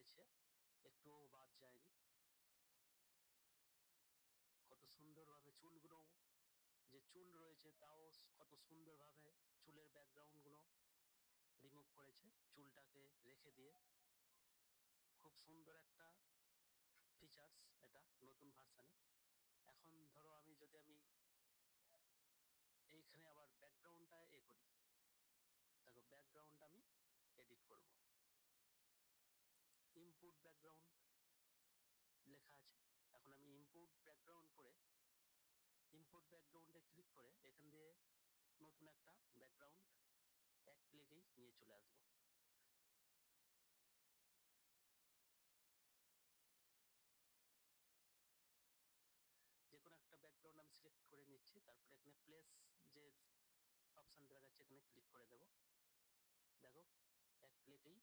নিয়ে নিয়েছে একটুও বাদ যায়নি। কত সুন্দরভাবে চুলগুলো, যে চুল রয়েছে তাও কত সুন্দরভাবে চুলের ব্যাকগ্রাউন্ডগুলো রিমুভ করেছে চুলটাকে রেখে দিয়ে। খুব সুন্দর একটা ফিচার্স এটা নতুন ভার্সানে এখন ধরো আমি যদি আমি এইখানে আবার ব্যাকগ্রাউন্ডটা এ করি দেখো ব্যাকগ্রাউন্ড আমি এডিট করব ইনপুট ব্যাকগ্রাউন্ড লেখা আছে। এখন আমি ইনপুট ব্যাকগ্রাউন্ড করে ইনপুট ব্যাকগ্রাউন্ডে ক্লিক করে, এখান দিয়ে নতুন একটা ব্যাকগ্রাউন্ড এক ক্লিকেই নিয়ে চলে আসব। যে কোনো একটা ব্যাকগ্রাউন্ড আমি সিলেক্ট করে নিচ্ছি, তারপরে এখানে প্লেস যে অপশন দেখা যাচ্ছে এখানে ক্লিক করে দেব। দেখো, এক ক্লিকেই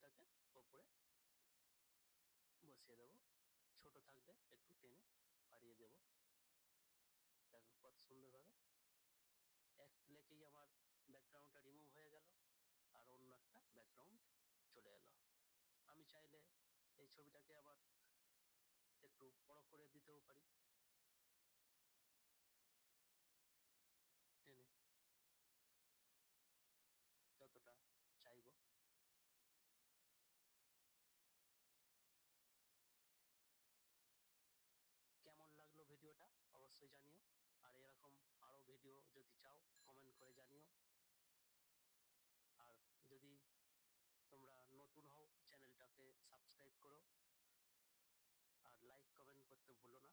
সাইজ ওপরে বসিয়ে দেব। ছোট থাকবে একটু টেনে বাড়িয়ে দেব। দেখো কত সুন্দরভাবে। এক ক্লিকেই আমার ব্যাকগ্রাউন্ডটা রিমুভ হয়ে গেল আর অন্য একটা ব্যাকগ্রাউন্ড চলে এলো। আমি চাইলে এই ছবিটাকে আবার একটু বড় করে দিতেও পারি। জানিও। আর এরকম আরও ভিডিও যদি চাও কমেন্ট করে জানিও। আর যদি তোমরা নতুন হও চ্যানেলটাকে সাবস্ক্রাইব করো। আর লাইক কমেন্ট করতে ভুলো না।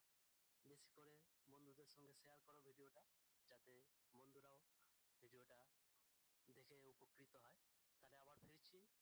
বেশি করে বন্ধুদের সঙ্গে শেয়ার করো ভিডিওটা যাতে বন্ধুরাও ভিডিওটা দেখে উপকৃত হয়। তাহলে আবার ফিরছি।